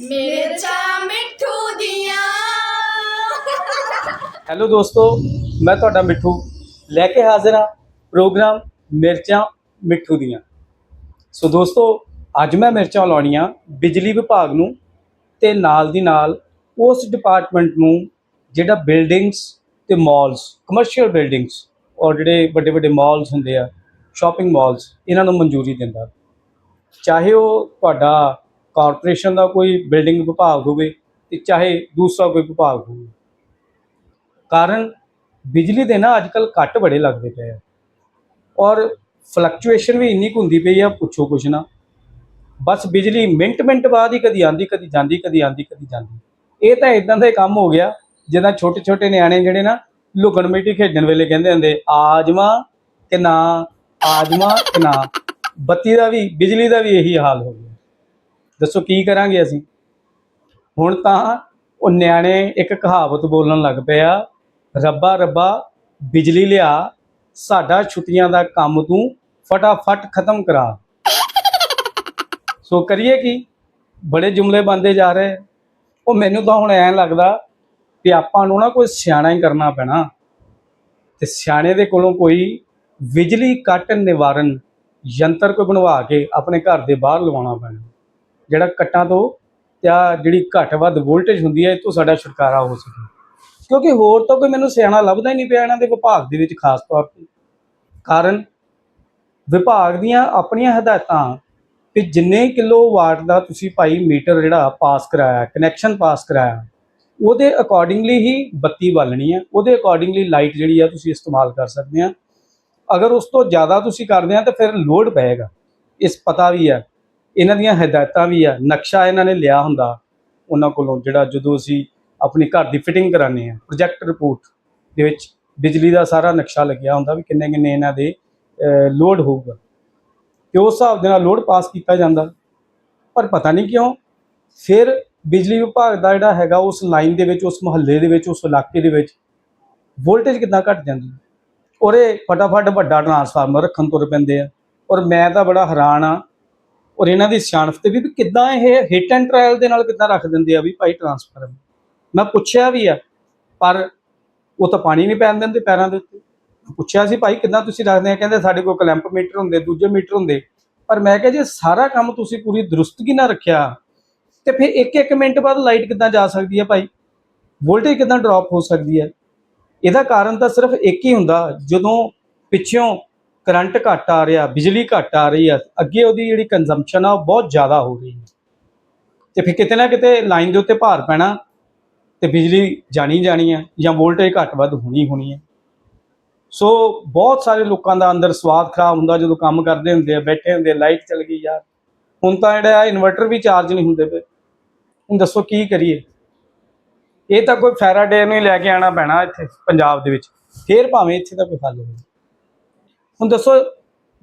ਮਿਰਚਾਂ ਮਿੱਠੂ ਦੀਆਂ। ਹੈਲੋ ਦੋਸਤੋ, ਮੈਂ ਤੁਹਾਡਾ ਮਿੱਠੂ ਲੈ ਕੇ ਹਾਜ਼ਰ ਹਾਂ ਪ੍ਰੋਗਰਾਮ ਮਿਰਚਾਂ ਮਿੱਠੂ ਦੀਆਂ। ਸੋ ਦੋਸਤੋ, ਅੱਜ ਮੈਂ ਮਿਰਚਾਂ ਲਾਉਣੀਆਂ ਬਿਜਲੀ ਵਿਭਾਗ ਨੂੰ ਤੇ ਨਾਲ ਦੀ ਨਾਲ ਉਸ ਡਿਪਾਰਟਮੈਂਟ ਨੂੰ ਜਿਹੜਾ ਬਿਲਡਿੰਗਸ ਤੇ ਮਾਲਸ ਕਮਰਸ਼ੀਅਲ ਬਿਲਡਿੰਗਸ ਔਰ ਜਿਹੜੇ ਵੱਡੇ ਵੱਡੇ ਮਾਲਸ ਹੁੰਦੇ ਆ ਸ਼ਾਪਿੰਗ ਮਾਲਸ ਇਹਨਾਂ ਨੂੰ ਮਨਜ਼ੂਰੀ ਦਿੰਦਾ। ਚਾਹੇ ਉਹ ਤੁਹਾਡਾ ਕਾਰਪੋਰੇਸ਼ਨ ਦਾ ਕੋਈ ਬਿਲਡਿੰਗ ਵਿਭਾਗ ਹੋਵੇ ਤੇ ਚਾਹੇ ਦੂਸਰਾ ਕੋਈ ਵਿਭਾਗ ਹੋਵੇ। ਕਾਰਨ ਬਿਜਲੀ ਦੇ ਨਾ ਅੱਜਕੱਲ ਕੱਟ ਬੜੇ ਲੱਗਦੇ ਪਏ ਆ। ਔਰ ਫਲਕਚੁਏਸ਼ਨ ਵੀ ਇੰਨੀ ਕੁ ਹੁੰਦੀ ਪਈ ਆ, ਪੁੱਛੋ ਕੁਛ ਨਾ। ਬਸ ਬਿਜਲੀ ਮਿੰਟ ਮਿੰਟ ਬਾਅਦ ਹੀ ਕਦੀ ਆਂਦੀ ਕਦੀ ਜਾਂਦੀ, ਕਦੀ ਆਂਦੀ ਕਦੀ ਜਾਂਦੀ। ਇਹ ਤਾਂ ਇਦਾਂ ਦਾ ਹੀ ਕੰਮ ਹੋ ਗਿਆ, ਜਿੱਦਾਂ ਛੋਟੇ ਛੋਟੇ ਨਿਆਣੇ ਜਿਹੜੇ ਨਾ ਲੁਕਣ ਮਿੱਟੀ ਖੇਡਣ ਵੇਲੇ ਕਹਿੰਦੇ ਹੁੰਦੇ, ਆਜਮਾ ਕਿ ਨਾ, ਆਜਮਾ ਕਿ ਨਾ। ਬੱਤੀ ਦਾ ਵੀ, ਬਿਜਲੀ ਦਾ ਵੀ ਇਹੀ ਹਾਲ ਹੋ ਗਿਆ। ਦੱਸੋ ਕੀ ਕਰਾਂਗੇ ਅਸੀਂ? ਹੁਣ ਤਾਂ ਉਹ ਨਿਆਣੇ ਇੱਕ ਕਹਾਵਤ ਬੋਲਣ ਲੱਗ ਪਿਆ ਰੱਬਾ ਰੱਬਾ, ਬਿਜਲੀ ਲਿਆ, ਸਾਡਾ ਛੁੱਟੀਆਂ ਦਾ ਕੰਮ ਤੂੰ ਫਟਾਫਟ ਖਤਮ ਕਰਾ। ਸੋ ਕਰੀਏ ਕੀ? ਬੜੇ ਜੁਮਲੇ ਬੰਦੇ ਜਾ ਰਹੇ। ਉਹ ਮੈਨੂੰ ਤਾਂ ਹੁਣ ਐਂ ਲੱਗਦਾ ਵੀ ਆਪਾਂ ਨੂੰ ਨਾ ਕੋਈ ਸਿਆਣਾ ਹੀ ਕਰਨਾ ਪੈਣਾ। ਤੇ ਸਿਆਣੇ ਦੇ ਕੋਲੋਂ ਕੋਈ ਬਿਜਲੀ ਕੱਟ ਨਿਵਾਰਨ ਯੰਤਰ ਕੋਈ ਬਣਵਾ ਕੇ ਆਪਣੇ ਘਰ ਦੇ ਬਾਹਰ ਲਵਾਉਣਾ ਪੈਣਾ। ਜਿਹੜਾ ਕੱਟਾਂ ਤੋਂ ਜਾਂ ਜਿਹੜੀ ਘੱਟ ਵੱਧ ਵੋਲਟੇਜ ਹੁੰਦੀ ਹੈ ਇਹ ਤੋਂ ਸਾਡਾ ਛੁਟਕਾਰਾ ਹੋ ਸਕੇ। ਕਿਉਂਕਿ ਹੋਰ ਤਾਂ ਕੋਈ ਮੈਨੂੰ ਸਿਆਣਾ ਲੱਭਦਾ ਹੀ ਨਹੀਂ ਪਿਆ ਇਹਨਾਂ ਦੇ ਵਿਭਾਗ ਦੇ ਵਿੱਚ ਖਾਸ ਤੌਰ ਤੇ। ਕਾਰਨ ਵਿਭਾਗ ਦੀਆਂ ਆਪਣੀਆਂ ਹਦਾਇਤਾਂ ਕਿ ਜਿੰਨੇ ਕਿਲੋ ਵਾਟ ਦਾ ਤੁਸੀਂ ਭਾਈ ਮੀਟਰ ਜਿਹੜਾ ਪਾਸ ਕਰਾਇਆ ਕਨੈਕਸ਼ਨ ਪਾਸ ਕਰਾਇਆ, ਉਹਦੇ ਅਕੋਰਡਿੰਗਲੀ ਹੀ ਬੱਤੀ ਬਾਲਣੀ ਹੈ। ਉਹਦੇ ਅਕੋਰਡਿੰਗਲੀ ਲਾਈਟ ਜਿਹੜੀ ਆ ਤੁਸੀਂ ਇਸਤੇਮਾਲ ਕਰ ਸਕਦੇ ਆ। ਅਗਰ ਉਸ ਤੋਂ ਜ਼ਿਆਦਾ ਤੁਸੀਂ ਕਰਦੇ ਆ, ਤਾਂ ਫਿਰ ਲੋਡ ਪਏਗਾ। ਇਸ ਪਤਾ ਵੀ ਹੈ ਇਹਨਾਂ ਦੀਆਂ ਹਦਾਇਤਾਂ ਵੀ ਆ, ਨਕਸ਼ਾ ਇਹਨਾਂ ਨੇ ਲਿਆ ਹੁੰਦਾ। ਉਹਨਾਂ ਕੋਲੋਂ ਜਿਹੜਾ ਜਦੋਂ ਅਸੀਂ ਆਪਣੀ ਘਰ ਦੀ ਫਿਟਿੰਗ ਕਰਾਉਂਦੇ ਆ ਪ੍ਰੋਜੈਕਟ ਰਿਪੋਰਟ ਦੇ ਵਿੱਚ ਬਿਜਲੀ ਦਾ ਸਾਰਾ ਨਕਸ਼ਾ ਲੱਗਿਆ ਹੁੰਦਾ ਵੀ ਕਿੰਨੇ ਕਿੰਨੇ ਇਹਨਾਂ ਦੇ ਲੋਡ ਹੋਊਗਾ। ਤੇ ਉਸ ਹਿਸਾਬ ਦੇ ਨਾਲ ਲੋਡ ਪਾਸ ਕੀਤਾ ਜਾਂਦਾ। ਪਰ ਪਤਾ ਨਹੀਂ ਕਿਉਂ, ਫਿਰ ਬਿਜਲੀ ਵਿਭਾਗ ਦਾ ਜਿਹੜਾ ਹੈਗਾ ਉਸ ਲਾਈਨ ਦੇ ਵਿੱਚ, ਉਸ ਮੁਹੱਲੇ ਦੇ ਵਿੱਚ, ਉਸ ਇਲਾਕੇ ਦੇ ਵਿੱਚ ਵੋਲਟੇਜ ਕਿੱਦਾਂ ਘਟ ਜਾਂਦੀ। ਔਰ ਇਹ ਫਟਾਫਟ ਵੱਡਾ ਟਰਾਂਸਫਾਰਮਰ ਰੱਖਣ ਤੁਰ ਪੈਂਦੇ ਆ। ਔਰ ਮੈਂ ਤਾਂ ਬੜਾ ਹੈਰਾਨ ਆ ਔਰ ਇਹਨਾਂ ਦੀ ਸਿਆਣਪ ਤੇ ਵੀ ਕਿੱਦਾਂ ਇਹ ਹਿੱਟ ਐਂਡ ਟ੍ਰਾਇਲ ਦੇ ਨਾਲ ਕਿੱਦਾਂ ਰੱਖ ਦਿੰਦੇ ਆ ਵੀ ਭਾਈ ਟਰਾਂਸਫਾਰਮ ਮੈਂ ਪੁੱਛਿਆ ਵੀ ਆ, ਪਰ ਉਹ ਤਾਂ ਪਾਣੀ ਨਹੀਂ ਪੈਣ ਦਿੰਦੇ ਪੈਰਾਂ ਦੇ ਉੱਤੇ। ਪੁੱਛਿਆ ਸੀ, ਭਾਈ, ਕਿੱਦਾਂ ਤੁਸੀਂ ਰੱਖਦੇ ਆ? ਕਹਿੰਦੇ, ਸਾਡੇ ਕੋਲ ਕਲੈਂਪ ਮੀਟਰ ਹੁੰਦੇ, ਦੂਜੇ ਮੀਟਰ ਹੁੰਦੇ। ਪਰ ਮੈਂ ਕਿਹਾ, ਜੇ ਸਾਰਾ ਕੰਮ ਤੁਸੀਂ ਪੂਰੀ ਦਰੁਸਤਗੀ ਨਾਲ ਰੱਖਿਆ, ਤੇ ਫਿਰ ਇੱਕ ਇੱਕ ਮਿੰਟ ਬਾਅਦ ਲਾਈਟ ਕਿੱਦਾਂ ਜਾ ਸਕਦੀ ਹੈ ਭਾਈ? ਵੋਲਟੇਜ ਕਿੱਦਾਂ ਡ੍ਰੌਪ ਹੋ ਸਕਦੀ ਹੈ ਇਹਦਾ ਕਾਰਨ ਤਾਂ ਸਿਰਫ ਇੱਕ ਹੀ ਹੁੰਦਾ, ਜਦੋਂ ਪਿੱਛੋਂ ਕਰੰਟ ਘੱਟ ਆ ਰਿਹਾ, ਬਿਜਲੀ ਘੱਟ ਆ ਰਹੀ ਆ, ਅੱਗੇ ਉਹਦੀ ਜਿਹੜੀ ਕੰਜ਼ੰਪਸ਼ਨ ਆ ਉਹ ਬਹੁਤ ਜ਼ਿਆਦਾ ਹੋ ਰਹੀ ਹੈ। ਤੇ ਫਿਰ ਕਿਤੇ ਨਾ ਕਿਤੇ ਲਾਈਨ ਦੇ ਉੱਤੇ ਭਾਰ ਪੈਣਾ ਤੇ ਬਿਜਲੀ ਜਾਣੀ ਜਾਣੀ ਹੈ ਜਾਂ ਵੋਲਟੇਜ ਘੱਟ ਵੱਧ ਹੋਣੀ ਹੋਣੀ ਹੈ। ਸੋ ਬਹੁਤ ਸਾਰੇ ਲੋਕਾਂ ਦਾ ਅੰਦਰ ਸਵਾਦ ਖਰਾਬ ਹੁੰਦਾ ਜਦੋਂ ਕੰਮ ਕਰਦੇ ਹੁੰਦੇ ਆ, ਬੈਠੇ ਹੁੰਦੇ ਲਾਈਟ ਚਲ ਗਈ ਯਾਰ। ਹੁਣ ਤਾਂ ਜਿਹੜਾ ਇਨਵਰਟਰ ਵੀ ਚਾਰਜ ਨਹੀਂ ਹੁੰਦੇ ਪਏ। ਹੁਣ ਦੱਸੋ ਕੀ ਕਰੀਏ? ਇਹ ਤਾਂ ਕੋਈ ਫੈਰਾਡੇ ਨੂੰ ਹੀ ਲੈ ਕੇ ਆਣਾ ਪੈਣਾ ਇੱਥੇ, ਪੰਜਾਬ ਦੇ ਵਿੱਚ। ਫੇਰ ਭਾਵੇਂ ਇੱਥੇ ਦਾ ਕੋਈ ਹੱਲ ਹੋਵੇ। ਹੁਣ ਦੱਸੋ,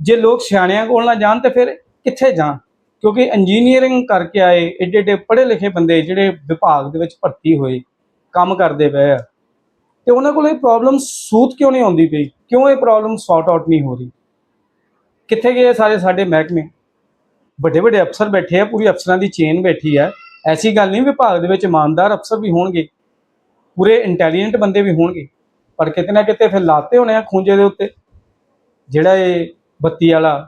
ਜੇ ਲੋਕ ਸਿਆਣਿਆਂ ਕੋਲ ਨਾ ਜਾਣ ਤੇ ਫਿਰ ਕਿੱਥੇ ਜਾਣ? ਕਿਉਂਕਿ ਇੰਜੀਨੀਅਰਿੰਗ ਕਰਕੇ ਆਏ ਏਡੇ ਏਡੇ ਪੜ੍ਹੇ ਲਿਖੇ ਬੰਦੇ ਜਿਹੜੇ ਵਿਭਾਗ ਦੇ ਵਿੱਚ ਭਰਤੀ ਹੋਏ, ਕੰਮ ਕਰਦੇ ਪਏ ਆ। ਤੇ ਉਹਨਾਂ ਕੋਲ ਇਹ ਪ੍ਰੋਬਲਮ ਸੂਤ ਕਿਉਂ ਨਹੀਂ ਆਉਂਦੀ ਪਈ? ਕਿਉਂ ਇਹ ਪ੍ਰੋਬਲਮ ਸੌਟ ਆਊਟ ਨਹੀਂ ਹੋ ਰਹੀ? ਕਿੱਥੇ ਗਏ ਸਾਰੇ ਸਾਡੇ ਮਹਿਕਮੇ? ਵੱਡੇ ਵੱਡੇ ਅਫਸਰ ਬੈਠੇ ਆ, ਪੂਰੀ ਅਫਸਰਾਂ ਦੀ ਚੇਨ ਬੈਠੀ ਆ। ਐਸੀ ਗੱਲ ਨਹੀਂ ਵਿਭਾਗ ਦੇ ਵਿੱਚ ਇਮਾਨਦਾਰ ਅਫਸਰ ਵੀ ਹੋਣਗੇ। ਪੂਰੇ ਇੰਟੈਲੀਜੈਂਟ ਬੰਦੇ ਵੀ ਹੋਣਗੇ। ਪਰ ਕਿਤੇ ਨਾ ਕਿਤੇ ਫਿਰ ਲਾਤੇ ਹੋਣੇ ਆ ਖੂੰਜੇ ਦੇ ਉੱਤੇ। ਜਿਹੜਾ ਇਹ ਬੱਤੀ ਵਾਲਾ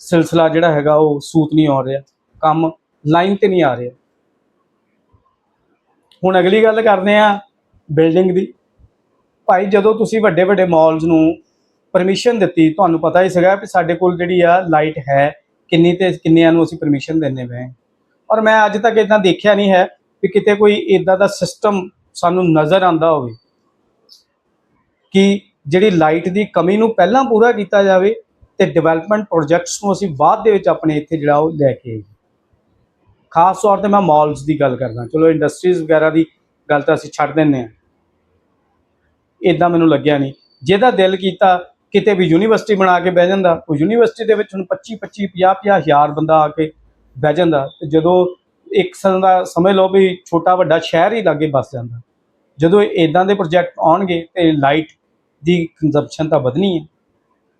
ਸਿਲਸਿਲਾ ਜਿਹੜਾ ਹੈਗਾ ਉਹ ਸੂਤ ਨਹੀਂ ਆ ਰਿਹਾ, ਕੰਮ ਲਾਈਨ ਤੇ ਨਹੀਂ ਆ ਰਿਹਾ। ਹੁਣ ਅਗਲੀ ਗੱਲ ਕਰਦੇ ਆ ਬਿਲਡਿੰਗ ਦੀ। ਭਾਈ, ਜਦੋਂ ਤੁਸੀਂ ਵੱਡੇ ਵੱਡੇ ਮਾਲਸ ਨੂੰ ਪਰਮਿਸ਼ਨ ਦਿੱਤੀ, ਤੁਹਾਨੂੰ ਪਤਾ ਹੀ ਸੀਗਾ ਕਿ ਸਾਡੇ ਕੋਲ ਜਿਹੜੀ ਆ ਲਾਈਟ ਹੈ, ਕਿੰਨੀ ਤੇ ਕਿੰਨਿਆਂ ਨੂੰ ਅਸੀਂ ਪਰਮਿਸ਼ਨ ਦਿੰਨੇ ਪਏ ਔਰ ਮੈਂ ਅੱਜ ਤੱਕ ਇਦਾਂ ਦੇਖਿਆ ਨਹੀਂ ਹੈ ਕਿ ਕਿਤੇ ਕੋਈ ਇਦਾਂ ਦਾ ਸਿਸਟਮ ਸਾਨੂੰ ਨਜ਼ਰ ਆਂਦਾ ਹੋਵੇ ਕਿ ਜਿਹੜੀ ਲਾਈਟ ਦੀ ਕਮੀ ਨੂੰ ਪਹਿਲਾਂ ਪੂਰਾ ਕੀਤਾ ਜਾਵੇ ਤੇ ਡਿਵੈਲਪਮੈਂਟ ਪ੍ਰੋਜੈਕਟਸ ਨੂੰ ਅਸੀਂ ਬਾਅਦ ਦੇ ਵਿੱਚ ਆਪਣੇ ਇੱਥੇ ਜਿਹੜਾ ਉਹ ਲੈ ਕੇ ਆਈਏ। ਖਾਸ ਤੌਰ ਤੇ ਮੈਂ ਮਾਲਸ ਦੀ ਗੱਲ ਕਰਦਾ। ਚਲੋ ਇੰਡਸਟਰੀਜ਼ ਵਗੈਰਾ ਦੀ ਗੱਲ ਤਾਂ ਅਸੀਂ ਛੱਡ ਦਿੰਨੇ ਆ ਇਦਾਂ ਮੈਨੂੰ ਲੱਗਿਆ ਨਹੀਂ। ਜਿਹਦਾ ਦਿਲ ਕੀਤਾ ਕਿਤੇ ਵੀ ਯੂਨੀਵਰਸਿਟੀ ਬਣਾ ਕੇ ਬਹਿ ਜਾਂਦਾ, ਉਹ ਯੂਨੀਵਰਸਿਟੀ ਦੇ ਵਿੱਚ ਹੁਣ 25 25 50 50 ਹਜ਼ਾਰ ਬੰਦਾ ਆ ਕੇ ਬਹਿ ਜਾਂਦਾ ਤੇ ਜਦੋਂ ਇੱਕ ਸਨ ਦਾ ਸਮਝ ਲਓ ਵੀ ਛੋਟਾ ਵੱਡਾ ਸ਼ਹਿਰ ਹੀ ਲਾਗੇ ਬਸ ਜਾਂਦਾ। ਜਦੋਂ ਇਦਾਂ ਦੇ ਪ੍ਰੋਜੈਕਟ ਆਉਣਗੇ ਤੇ ਲਾਈਟ ਦੀ ਕੰਜ਼ੰਪਸ਼ਨ ਤਾਂ ਵਧਣੀ ਹੈ।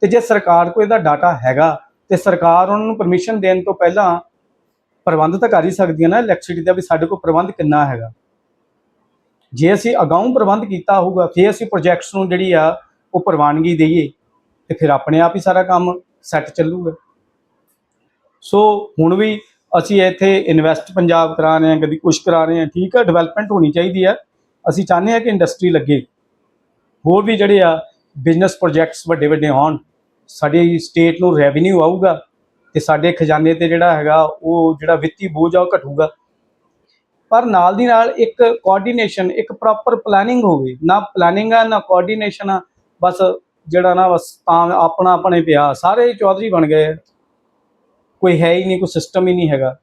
ਤੇ ਜੇ ਸਰਕਾਰ ਕੋਲ ਇਹਦਾ ਡਾਟਾ ਹੈਗਾ, ਤੇ ਸਰਕਾਰ ਉਹਨਾਂ ਨੂੰ ਪਰਮਿਸ਼ਨ ਦੇਣ ਤੋਂ ਪਹਿਲਾਂ ਪ੍ਰਬੰਧ ਤਾਂ ਕਰ ਹੀ ਸਕਦੀ ਹੈ ਨਾ ਇਲੈਕਟ੍ਰਿਸਿਟੀ ਦਾ ਵੀ ਸਾਡੇ ਕੋਲ ਪ੍ਰਬੰਧ ਕਿੰਨਾ ਹੈਗਾ। ਜੇ ਅਸੀਂ ਅਗਾਊਂ ਪ੍ਰਬੰਧ ਕੀਤਾ ਹੋਊਗਾ, ਫਿਰ ਅਸੀਂ ਪ੍ਰੋਜੈਕਟਸ ਨੂੰ ਜਿਹੜੀ ਆ, ਉਹ ਪ੍ਰਵਾਨਗੀ ਦਈਏ, ਤੇ ਫਿਰ ਆਪਣੇ ਆਪ ਹੀ ਸਾਰਾ ਕੰਮ ਸੈੱਟ ਚੱਲੂਗਾ। ਸੋ ਹੁਣ ਵੀ ਅਸੀਂ ਇੱਥੇ ਇਨਵੈਸਟ ਪੰਜਾਬ ਕਰਾ ਰਹੇ ਹਾਂ, ਕਦੀ ਕੁਛ ਕਰਾ ਰਹੇ ਹਾਂ, ਠੀਕ ਆ ਡਿਵੈਲਪਮੈਂਟ ਹੋਣੀ ਚਾਹੀਦੀ ਹੈ। ਅਸੀਂ ਚਾਹੁੰਦੇ ਹਾਂ ਕਿ ਇੰਡਸਟਰੀ ਲੱਗੇ। ਹੋਰ ਵੀ ਜਿਹੜੇ ਆ ਬਿਜ਼ਨਸ ਪ੍ਰੋਜੈਕਟਸ ਵੱਡੇ ਵੱਡੇ ਹੋਣ, ਸਾਡੀ ਸਟੇਟ ਨੂੰ ਰੈਵਨਿਊ ਆਊਗਾ ਤੇ ਸਾਡੇ ਖਜ਼ਾਨੇ ਤੇ ਜਿਹੜਾ ਹੈਗਾ ਉਹ ਜਿਹੜਾ ਵਿੱਤੀ ਬੋਝ ਆ ਉਹ ਘਟੂਗਾ। ਪਰ ਨਾਲ ਦੀ ਨਾਲ ਇੱਕ ਕੋਆਰਡੀਨੇਸ਼ਨ ਇੱਕ ਪ੍ਰੋਪਰ ਪਲੈਨਿੰਗ ਹੋਵੇ, ਨਾ ਪਲੈਨਿੰਗ ਆ, ਨਾ ਕੋਆਰਡੀਨੇਸ਼ਨ ਆ, ਬਸ ਜਿਹੜਾ ਨਾ ਬਸ ਤਾਂ ਆਪਣਾ ਆਪਣੇ ਪਿਆ, ਸਾਰੇ ਚੌਧਰੀ ਬਣ ਗਏ। ਕੋਈ ਹੈ ਹੀ ਨਹੀਂ, ਕੋਈ ਸਿਸਟਮ ਹੀ ਨਹੀਂ ਹੈਗਾ।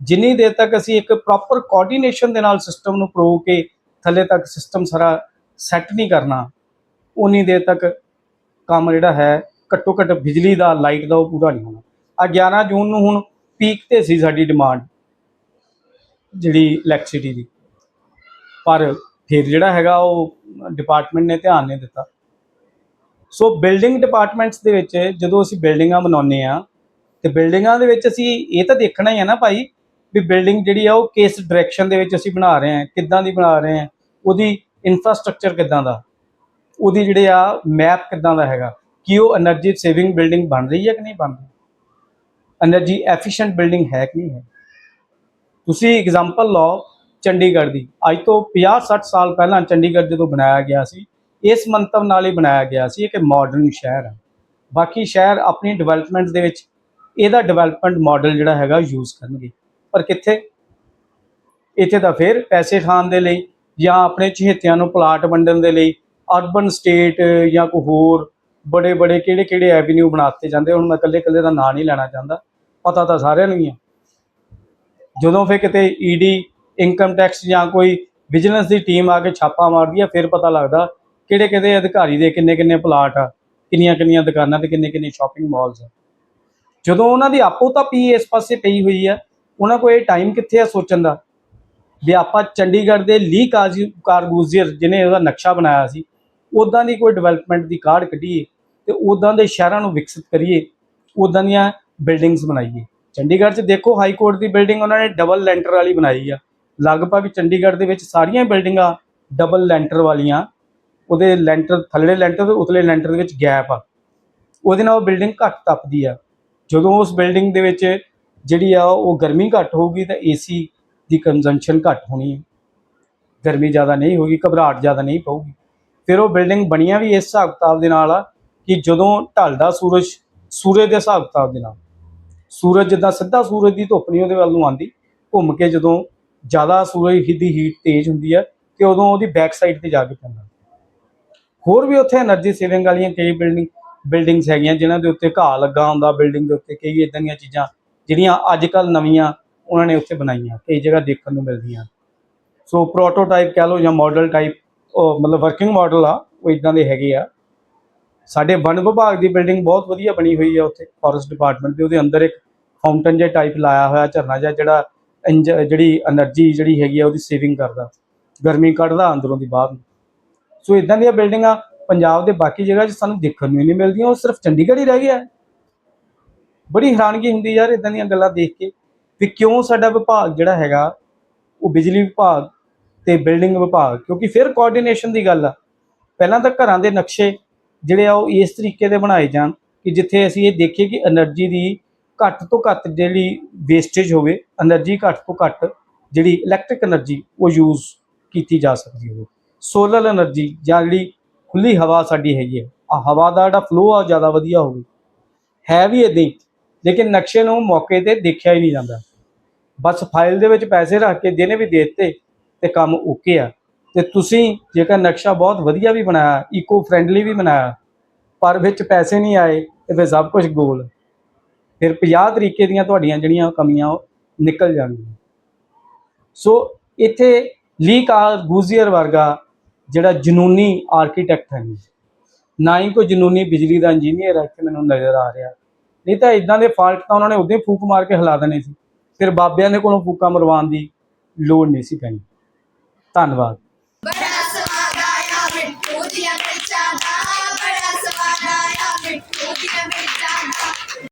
ਜਿੰਨੀ ਦੇਰ ਤੱਕ ਅਸੀਂ ਇੱਕ ਪ੍ਰੋਪਰ ਕੋਆਰਡੀਨੇਸ਼ਨ ਦੇ ਨਾਲ ਸਿਸਟਮ ਨੂੰ ਪ੍ਰੋ ਕੇ, ਥੱਲੇ ਤੱਕ ਸਿਸਟਮ ਸਾਰਾ ਸੈੱਟ ਨਹੀਂ ਕਰਨਾ, ਉਨੀ ਦੇਰ ਤੱਕ ਕੰਮ ਜਿਹੜਾ ਹੈ ਘੱਟੋ ਘੱਟ ਬਿਜਲੀ ਦਾ ਲਾਈਟ ਦਾ ਉਹ ਪੂਰਾ ਨਹੀਂ ਹੋਣਾ। ਆ 11 ਜੂਨ ਨੂੰ ਹੁਣ ਪੀਕ ਤੇ ਸੀ ਸਾਡੀ ਡਿਮਾਂਡ ਜਿਹੜੀ ਇਲੈਕਟ੍ਰਿਸਿਟੀ ਦੀ। ਪਰ ਫਿਰ ਜਿਹੜਾ ਹੈਗਾ ਉਹ ਡਿਪਾਰਟਮੈਂਟ ਨੇ ਧਿਆਨ ਨਹੀਂ ਦਿੱਤਾ। ਸੋ ਬਿਲਡਿੰਗ ਡਿਪਾਰਟਮੈਂਟਸ ਦੇ ਵਿੱਚ ਜਦੋਂ ਅਸੀਂ ਬਿਲਡਿੰਗਾਂ ਬਣਾਉਂਦੇ ਆ ਤੇ ਬਿਲਡਿੰਗਾਂ ਦੇ ਵਿੱਚ ਅਸੀਂ ਇਹ ਤਾਂ ਦੇਖਣਾ ਹੀ ਹੈ ਨਾ ਭਾਈ, ਵੀ ਬਿਲਡਿੰਗ ਜਿਹੜੀ ਆ ਉਹ ਕਿਸ ਡਾਇਰੈਕਸ਼ਨ ਦੇ ਵਿੱਚ ਅਸੀਂ ਬਣਾ ਰਹੇ ਹਾਂ, ਕਿੱਦਾਂ ਦੀ ਬਣਾ ਰਹੇ ਹਾਂ, ਉਹਦੀ ਇਨਫਰਾਸਟ੍ਰਕਚਰ ਕਿੱਦਾਂ ਦਾ? ਉਹਦੀ ਜਿਹੜੇ ਆ ਮੈਪ ਕਿੱਦਾਂ ਦਾ ਹੈਗਾ? ਕਿ ਉਹ એનર્ਜੀ ਸੇਵਿੰਗ ਬਿਲਡਿੰਗ ਬਣ ਰਹੀ ਹੈ ਕਿ ਨਹੀਂ ਬਣ ਰਹੀ? એનર્ਜੀ ਐਫੀਸ਼ੀਐਂਟ ਬਿਲਡਿੰਗ ਹੈ ਕਿ ਨਹੀਂ ਹੈ? ਤੁਸੀਂ ਐਗਜ਼ਾਮਪਲ ਲਓ ਚੰਡੀਗੜ੍ਹ ਦੀ। ਅੱਜ ਤੋਂ 50 60 ਸਾਲ ਪਹਿਲਾਂ ਚੰਡੀਗੜ੍ਹ ਜਦੋਂ ਬਣਾਇਆ ਗਿਆ ਸੀ, ਇਸ ਮੰਤਵ ਨਾਲ ਹੀ ਬਣਾਇਆ ਗਿਆ ਸੀ ਕਿ ਮਾਡਰਨ ਸ਼ਹਿਰ ਹੈ। ਬਾਕੀ ਸ਼ਹਿਰ ਆਪਣੀ ਡਿਵੈਲਪਮੈਂਟ ਦੇ ਵਿੱਚ ਇਹਦਾ ਡਿਵੈਲਪਮੈਂਟ ਮਾਡਲ ਜਿਹੜਾ ਹੈਗਾ ਯੂਜ਼ ਕਰਨਗੇ। ਪਰ ਕਿੱਥੇ? ਇੱਥੇ ਤਾਂ ਫਿਰ ਪੈਸੇ ਖਾਣ ਦੇ ਲਈ ਜਾਂ ਆਪਣੇ ਚਹੇਤਿਆਂ ਨੂੰ ਪਲਾਟ ਵੰਡਣ ਦੇ ਲਈ ਅਰਬਨ ਸਟੇਟ ਜਾਂ ਕੋਈ ਹੋਰ ਬੜੇ ਬੜੇ ਕਿਹੜੇ ਕਿਹੜੇ ਐਵਨਿਊ ਬਣਾਤੇ ਜਾਂਦੇ, ਹੁਣ ਮੈਂ ਇਕੱਲੇ ਇਕੱਲੇ ਦਾ ਨਾਂ ਨਹੀਂ ਲੈਣਾ ਚਾਹੁੰਦਾ, ਪਤਾ ਤਾਂ ਸਾਰਿਆਂ ਨੂੰ ਹੀ ਹੈ ਜਦੋਂ ਫਿਰ ਕਿਤੇ ਈਡੀ ਇਨਕਮ ਟੈਕਸ ਜਾਂ ਕੋਈ ਵਿਜੀਲੈਂਸ ਦੀ ਟੀਮ ਆ ਕੇ ਛਾਪਾ ਮਾਰਦੀ ਆ, ਫਿਰ ਪਤਾ ਲੱਗਦਾ ਕਿਹੜੇ ਕਿਹੜੇ ਅਧਿਕਾਰੀ ਦੇ ਕਿੰਨੇ ਕਿੰਨੇ ਪਲਾਟ ਆ, ਕਿੰਨੀਆਂ ਕਿੰਨੀਆਂ ਦੁਕਾਨਾਂ ਤੇ ਕਿੰਨੇ ਕਿੰਨੇ ਸ਼ਾਪਿੰਗ ਮਾਲਸ ਆ। ਜਦੋਂ ਉਹਨਾਂ ਦੀ ਆਪੋ ਤਾਂ ਪੀ ਇਸ ਪਾਸੇ ਪਈ ਹੋਈ ਆ, ਉਹਨਾਂ ਕੋਲ ਇਹ ਟਾਈਮ ਕਿੱਥੇ ਆ ਸੋਚਣ ਦਾ? ਵੀ ਆਪਾਂ ਚੰਡੀਗੜ੍ਹ ਦੇ ਲੀ ਕਾਜੀ ਕਾਰਗੂਜ਼ੀਅਰ ਜਿਹਨੇ ਉਹਦਾ ਨਕਸ਼ਾ ਬਣਾਇਆ ਸੀ ਉਦਾਂ ਦੀ ਕੋਈ ਡਿਵੈਲਪਮੈਂਟ ਦੀ ਕਾਢ ਕੱਢੀਏ ਤੇ ਉਦਾਂ ਦੇ ਸ਼ਹਿਰਾਂ ਨੂੰ ਵਿਕਸਿਤ ਕਰੀਏ ਉਦਾਂ ਦੀਆਂ ਬਿਲਡਿੰਗਸ ਬਣਾਈਏ। ਚੰਡੀਗੜ੍ਹ 'ਚ ਦੇਖੋ ਹਾਈ ਕੋਰਟ ਦੀ ਬਿਲਡਿੰਗ ਉਹਨਾਂ ਨੇ ਡਬਲ ਲੈਂਟਰ ਵਾਲੀ ਬਣਾਈ ਆ। ਲਗਭਗ ਚੰਡੀਗੜ੍ਹ ਦੇ ਵਿੱਚ ਸਾਰੀਆਂ ਬਿਲਡਿੰਗਾਂ ਡਬਲ ਲੈਂਟਰ ਵਾਲੀਆਂ। ਉਹਦੇ ਲੈਂਟਰ ਥੱਲੇ ਲੈਂਟਰ ਤੇ ਉਤਲੇ ਲੈਂਟਰ ਦੇ ਵਿੱਚ ਗੈਪ ਆ। ਉਹਦੇ ਨਾਲ ਉਹ ਬਿਲਡਿੰਗ ਘੱਟ ਤਪਦੀ ਆ। ਜਦੋਂ ਉਸ ਬਿਲਡਿੰਗ ਦੇ ਵਿੱਚ ਜਿਹੜੀ ਆ ਉਹ ਗਰਮੀ ਘੱਟ ਹੋਊਗੀ ਤਾਂ ਏਸੀ ਦੀ ਕੰਜ਼ੰਪਸ਼ਨ ਘੱਟ ਹੋਣੀ ਹੈ। ਗਰਮੀ ਜ਼ਿਆਦਾ ਨਹੀਂ ਹੋਗੀ ਘਬਰਾਹਟ ਜ਼ਿਆਦਾ ਨਹੀਂ ਪਊਗੀ। ਫਿਰ ਉਹ ਬਿਲਡਿੰਗ ਬਣੀਆਂ ਵੀ ਇਸ ਹਿਸਾਬ ਕਿਤਾਬ ਦੇ ਨਾਲ ਆ ਕਿ ਜਦੋਂ ਢਲਦਾ ਸੂਰਜ ਸੂਰਜ ਦੇ ਹਿਸਾਬ ਕਿਤਾਬ ਦੇ ਨਾਲ। ਸੂਰਜ ਜਿੱਦਾਂ ਸਿੱਧਾ ਸੂਰਜ ਦੀ ਧੁੱਪ ਨਹੀਂ ਉਹਦੇ ਵੱਲ ਨੂੰ ਆਂਦੀ ਘੁੰਮ ਕੇ ਜਦੋਂ ਜ਼ਿਆਦਾ ਸੂਰਜ ਦੀ ਹੀਟ ਤੇਜ਼ ਹੁੰਦੀ ਹੈ ਕਿ ਉਦੋਂ ਉਹਦੀ ਬੈਕ ਸਾਈਡ ਤੇ ਜਾ ਕੇ ਪੈਂਦਾ। ਹੋਰ ਵੀ ਉੱਥੇ એનર્ਜੀ ਸੇਵਿੰਗ ਵਾਲੀਆਂ ਕਈ ਬਿਲਡਿੰਗ ਬਿਲਡਿੰਗਸ ਹੈਗੀਆਂ ਜਿਨ੍ਹਾਂ ਦੇ ਉੱਤੇ ਘਾਹ ਲੱਗਾ ਹੁੰਦਾ ਬਿਲਡਿੰਗ ਦੇ ਉੱਤੇ ਕਈ ਇਦਾਂ ਦੀਆਂ ਚੀਜ਼ਾਂ ਜਿਹੜੀਆਂ ਅੱਜ ਕੱਲ ਨਵੀਆਂ ਉਹਨਾਂ ਨੇ ਉੱਥੇ ਬਣਾਈਆਂ ਕਈ ਜਗ੍ਹਾ ਦੇਖਣ ਨੂੰ ਮਿਲਦੀਆਂ। ਸੋ ਪ੍ਰੋਟੋਟਾਈਪ ਕਹ ਲਓ ਜਾਂ ਮਾਡਲ ਟਾਈਪ ਮਤਲਬ ਵਰਕਿੰਗ ਮਾਡਲ ਆ, ਉਹ ਇਦਾਂ ਦੇ ਹੈਗੇ ਆ। ਸਾਡੇ ਵਣ ਵਿਭਾਗ ਦੀ ਬਿਲਡਿੰਗ ਬਹੁਤ ਵਧੀਆ ਬਣੀ ਹੋਈ ਆ ਉੱਥੇ ਫੋਰੈਸਟ ਡਿਪਾਰਟਮੈਂਟ ਦੇ, ਉਹਦੇ ਅੰਦਰ ਇੱਕ ਫਾਊਂਟਨ ਜੇ ਟਾਈਪ ਲਾਇਆ ਹੋਇਆ, ਝਰਨਾ ਜਿਹਾ ਜਿਹੜਾ ਜਿਹੜੀ એનર્ਜੀ ਜਿਹੜੀ ਹੈਗੀ ਆ, ਉਹਦੀ ਸੇਵਿੰਗ ਕਰਦਾ। ਗਰਮੀ ਕੱਢਦਾ ਅੰਦਰੋਂ ਦੀ ਬਾਹਰ ਸੋ ਇਦਾਂ ਦੀਆਂ ਬਿਲਡਿੰਗਾਂ ਪੰਜਾਬ ਦੇ ਬਾਕੀ ਜਗ੍ਹਾ 'ਚ ਸਾਨੂੰ ਦੇਖਣ ਨੂੰ ਨਹੀਂ ਮਿਲਦੀਆਂ, ਉਹ ਸਿਰਫ ਚੰਡੀਗੜ੍ਹ ਹੀ ਰਹਿ ਗਿਆ। ਬੜੀ ਹੈਰਾਨਗੀ ਹੁੰਦੀ ਯਾਰ, ਇਦਾਂ ਦੀਆਂ ਗੱਲਾਂ ਦੇਖ ਕੇ। ਵੀ ਕਿਉਂ ਸਾਡਾ ਵਿਭਾਗ ਜਿਹੜਾ ਹੈਗਾ, ਉਹ ਬਿਜਲੀ ਵਿਭਾਗ ਤੇ ਬਿਲਡਿੰਗ ਵਿਭਾਗ, ਕਿਉਂਕਿ ਫਿਰ ਕੋਆਰਡੀਨੇਸ਼ਨ ਦੀ ਗੱਲ ਆ। ਪਹਿਲਾਂ ਤਾਂ ਘਰਾਂ ਦੇ ਨਕਸ਼ੇ ਜਿਹੜੇ ਆ, ਉਹ ਇਸ ਤਰੀਕੇ ਦੇ ਬਣਾਏ ਜਾਣ ਕਿ ਜਿੱਥੇ ਅਸੀਂ ਇਹ ਦੇਖੀਏ ਕਿ એનર્ਜੀ ਦੀ ਘੱਟ ਤੋਂ ਘੱਟ ਜਿਹੜੀ ਵੇਸਟੇਜ ਹੋਵੇ એનર્ਜੀ ਘੱਟ ਤੋਂ ਘੱਟ ਜਿਹੜੀ ਇਲੈਕਟ੍ਰਿਕ એનર્ਜੀ ਉਹ ਯੂਜ਼ ਕੀਤੀ ਜਾ ਸਕਦੀ ਹੋਵੇ। ਸੋਲਰ એનર્ਜੀ ਜਾਂ ਜਿਹੜੀ ਖੁੱਲੀ ਹਵਾ ਸਾਡੀ ਹੈਗੀ ਆ ਹਵਾ ਦਾ ਜਿਹੜਾ ਫਲੋ ਆ ਜ਼ਿਆਦਾ ਵਧੀਆ ਹੋਵੇ। ਹੈ ਵੀ ਇਦਾਂ ਲੇਕਿਨ ਨਕਸ਼ੇ ਨੂੰ ਮੌਕੇ ਤੇ ਦੇਖਿਆ ਹੀ ਨਹੀਂ ਜਾਂਦਾ। ਬਸ ਫਾਈਲ ਦੇ ਵਿੱਚ ਪੈਸੇ ਰੱਖ ਕੇ ਜਿਹਨੇ ਵੀ ਦੇ ਦਿੱਤੇ ਤੇ ਕੰਮ ਓਕੇ ਆ। ਤੇ ਤੁਸੀਂ ਜੇਕਰ ਨਕਸ਼ਾ ਬਹੁਤ ਵਧੀਆ ਵੀ ਬਣਾਇਆ ਇਕੋ ਫ੍ਰੈਂਡਲੀ ਵੀ ਬਣਾਇਆ, ਪਰ ਵਿੱਚ ਪੈਸੇ ਨਹੀਂ ਆਏ ਤੇ ਫਿਰ ਸਭ ਕੁਝ ਗੋਲ। ਫਿਰ 50 ਤਰੀਕੇ ਦੀਆਂ ਤੁਹਾਡੀਆਂ ਜਿਹੜੀਆਂ ਕਮੀਆਂ ਉਹ ਨਿਕਲ ਜਾਣਗੀਆਂ। ਸੋ ਇੱਥੇ ਲੀ ਕਾਰ ਗੂਜ਼ੀਅਰ ਵਰਗਾ ਜਿਹੜਾ ਜਨੂਨੀ ਆਰਕੀਟੈਕਟ ਹੈ। ਨਾ ਹੀ ਕੋਈ ਜਨੂਨੀ ਬਿਜਲੀ ਦਾ ਇੰਜੀਨੀਅਰ ਹੈ ਕਿ ਮੈਨੂੰ ਨਜ਼ਰ ਆ ਰਿਹਾ। ਨਹੀਂ ਤਾਂ ਇਦਾਂ ਦੇ ਫਾਲਟ ਤਾਂ ਉਹਨਾਂ ਨੇ ਉਦੋਂ ਹੀ ਫੂਕ ਮਾਰ ਕੇ ਹਿਲਾ ਦੇਣੇ ਸੀ। ਫਿਰ ਬਾਬਿਆਂ ਦੇ ਕੋਲੋਂ ਫੂਕਾਂ ਮਰਵਾਉਣ ਦੀ ਲੋੜ ਨਹੀਂ ਸੀ ਪੈਣੀ। ਧੰਨਵਾਦ।